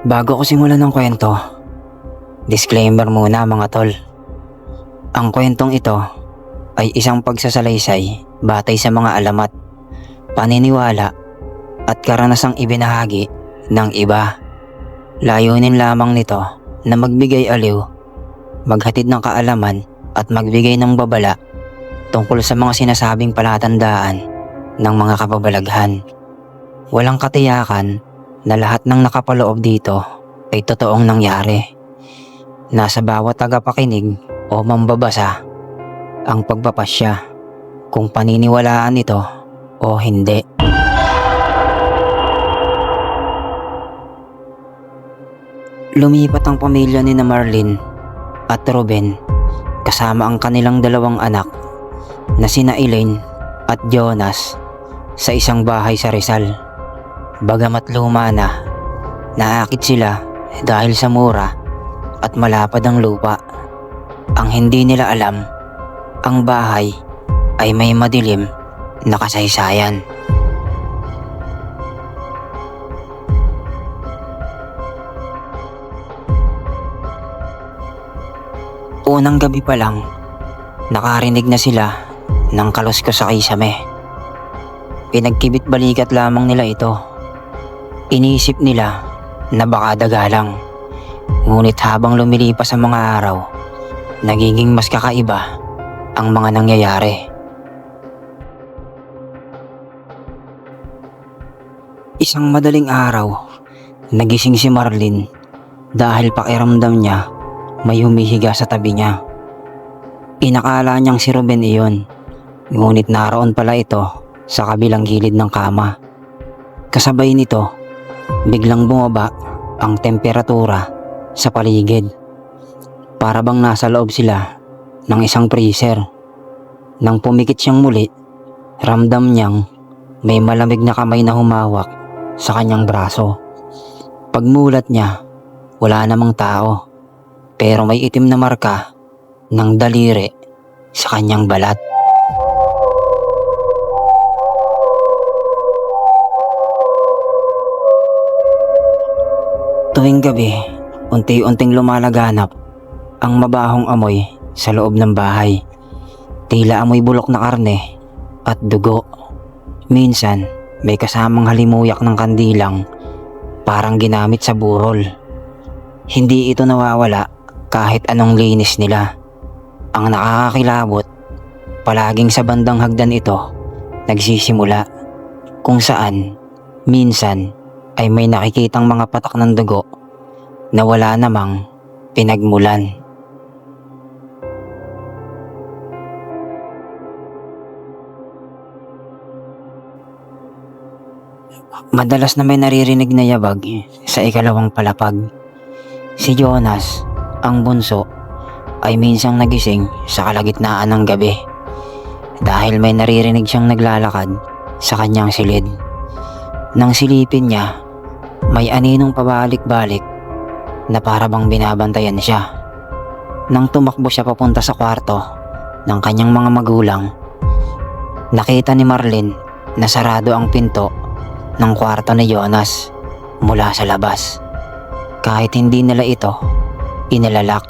Bago ko simulan ng kwento, disclaimer muna mga tol. Ang kwentong ito ay isang pagsasalaysay batay sa mga alamat, paniniwala at karanasang ibinahagi ng iba. Layunin lamang nito na magbigay aliw, maghatid ng kaalaman at magbigay ng babala tungkol sa mga sinasabing palatandaan ng mga kababalaghan. Walang katiyakan na lahat ng nakapaloob dito ay totoong nangyari. Nasa bawat tagapakinig o mambabasa ang pagpapasya kung paniniwalaan ito o hindi. Lumipat ang pamilya ni na Marlene at Ruben kasama ang kanilang dalawang anak na sina Elaine at Jonas sa isang bahay sa Rizal. Bagamat luma na, naakit sila dahil sa mura at malapad ang lupa. Ang hindi nila alam, ang bahay ay may madilim na kasaysayan. Unang gabi pa lang, nakarinig na sila ng kaluskos sa kisame. Pinagkibit balikat lamang nila ito. Iniisip nila na baka dagalang. Ngunit habang lumilipas ang mga araw, nagiging mas kakaiba ang mga nangyayari. Isang madaling araw, nagising si Marlene dahil pakiramdam niya may humihiga sa tabi niya. Inakala niyang si Ruben iyon, ngunit naroon pala ito sa kabilang gilid ng kama. Kasabay nito, biglang bumaba ang temperatura sa paligid. Para bang nasa loob sila ng isang freezer. Nang pumikit siyang muli, ramdam niyang may malamig na kamay na humawak sa kanyang braso. Pagmulat niya, wala namang tao. Pero may itim na marka ng daliri sa kanyang balat. Tuwing gabi, unti-unting lumalaganap ang mabahong amoy sa loob ng bahay. Tila amoy bulok na karne at dugo. Minsan, may kasamang halimuyak ng kandilang parang ginamit sa burol. Hindi ito nawawala kahit anong linis nila. Ang nakakakilabot, palaging sa bandang hagdan ito nagsisimula kung saan minsan ay may nakikitang mga patak ng dugo na wala namang pinagmulan. Madalas na may naririnig na yabag sa ikalawang palapag. Si Jonas, ang bunso, ay minsang nagising sa kalagitnaan ng gabi dahil may naririnig siyang naglalakad sa kanyang silid. Nang silipin niya, may aninong pabalik-balik na para bang binabantayan siya. Nang tumakbo siya papunta sa kwarto ng kanyang mga magulang, nakita ni Marlene na sarado ang pinto ng kwarto ni Jonas mula sa labas. Kahit hindi nila ito inilalak.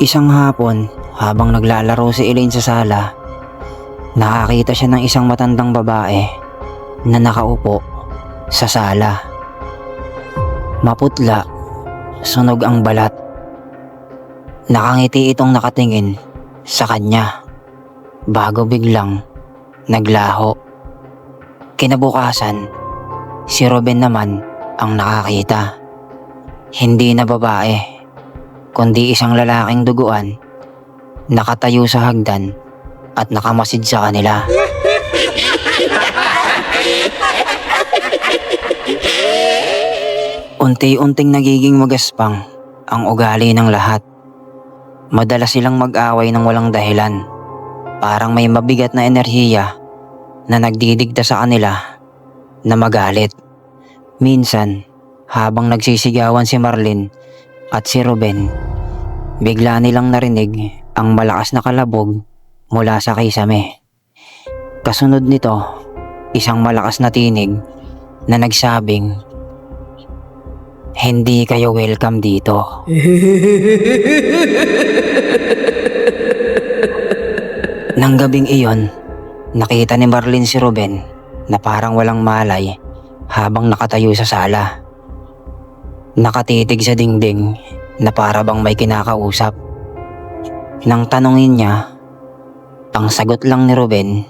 Isang hapon, habang naglalaro si Elaine sa sala, nakakita siya ng isang matandang babae na nakaupo sa sala. Maputla, sunog ang balat. Nakangiti itong nakatingin sa kanya bago biglang naglaho. Kinabukasan, si Ruben naman ang nakakita. Hindi na babae, kundi isang lalaking duguan, nakatayo sa hagdan at nakamasid sa kanila. Unti-unting nagiging magaspang ang ugali ng lahat. Madalas silang mag-away ng walang dahilan. Parang may mabigat na enerhiya na nagdidigta sa kanila na magalit. Minsan, habang nagsisigawan si Marlene at si Ruben, bigla nilang narinig ang malakas na kalabog mula sa kisame. Kasunod nito isang malakas na tinig na nagsabing, Hindi kayo welcome dito. Nang gabing iyon, nakita ni Marlene si Ruben na parang walang malay habang nakatayo sa sala. Nakatitig sa dingding na para bang may kinakausap. Nang tanungin niya, ang sagot lang ni Ruben,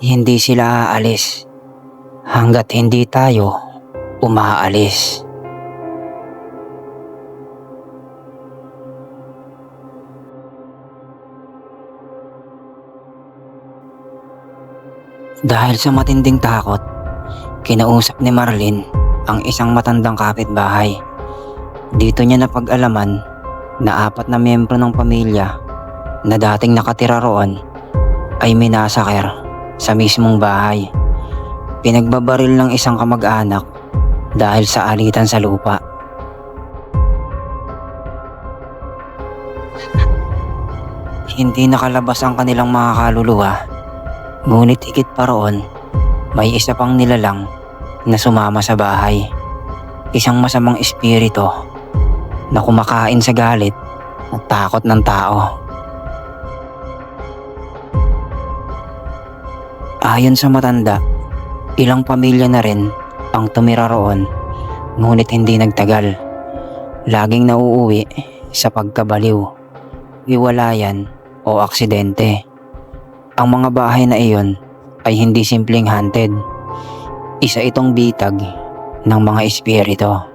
hindi sila aalis hanggat hindi tayo umaalis. Dahil sa matinding takot, kinausap ni Marlene ang isang matandang kapitbahay. Dito niya napag-alaman na apat na miyembro ng pamilya na dating nakatira roon ay minasaker sa mismong bahay. Pinagbabaril ng isang kamag-anak dahil sa alitan sa lupa. Hindi nakalabas ang kanilang mga kaluluwa Ngunit higit pa roon, may isa pang nilalang na sumama sa bahay. Isang masamang espiritu na kumakain sa galit at takot ng tao. Ayon sa matanda, ilang pamilya na rin ang tumira roon ngunit hindi nagtagal. Laging nauuwi sa pagkabaliw, wiwalayan o aksidente. Ang mga bahay na iyon ay hindi simpleng haunted. Isa itong bitag ng mga espiritu.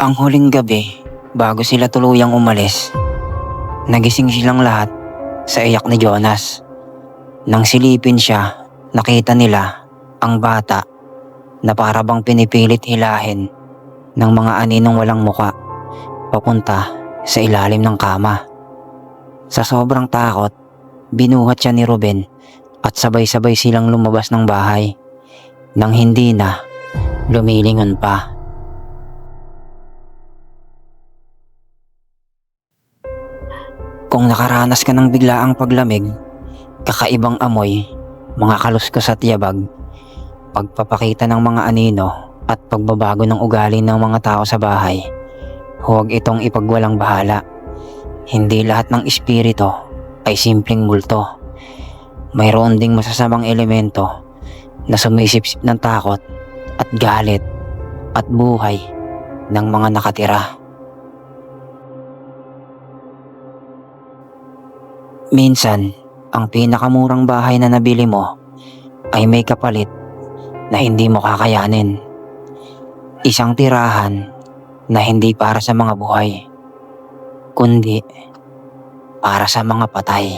Ang huling gabi, bago sila tuluyang umalis, nagising silang lahat sa iyak ni Jonas. Nang silipin siya, nakita nila ang bata na para bang pinipilit hilahin ng mga aninong walang muka papunta sa ilalim ng kama. Sa sobrang takot, binuhat siya ni Ruben at sabay-sabay silang lumabas ng bahay nang hindi na lumilingon pa. Kung nakaranas ka ng biglaang paglamig, kakaibang amoy, mga kaluskos at yabag, pagpapakita ng mga anino at pagbabago ng ugali ng mga tao sa bahay, Huwag itong ipagwalang bahala. Hindi lahat ng espiritu ay simpleng multo. Mayroon ding masasamang elemento na sumisipsip ng takot at galit at buhay ng mga nakatira. Minsan, ang pinakamurang bahay na nabili mo ay may kapalit na hindi mo kakayanin. Isang tirahan na hindi para sa mga buhay, kundi para sa mga patay.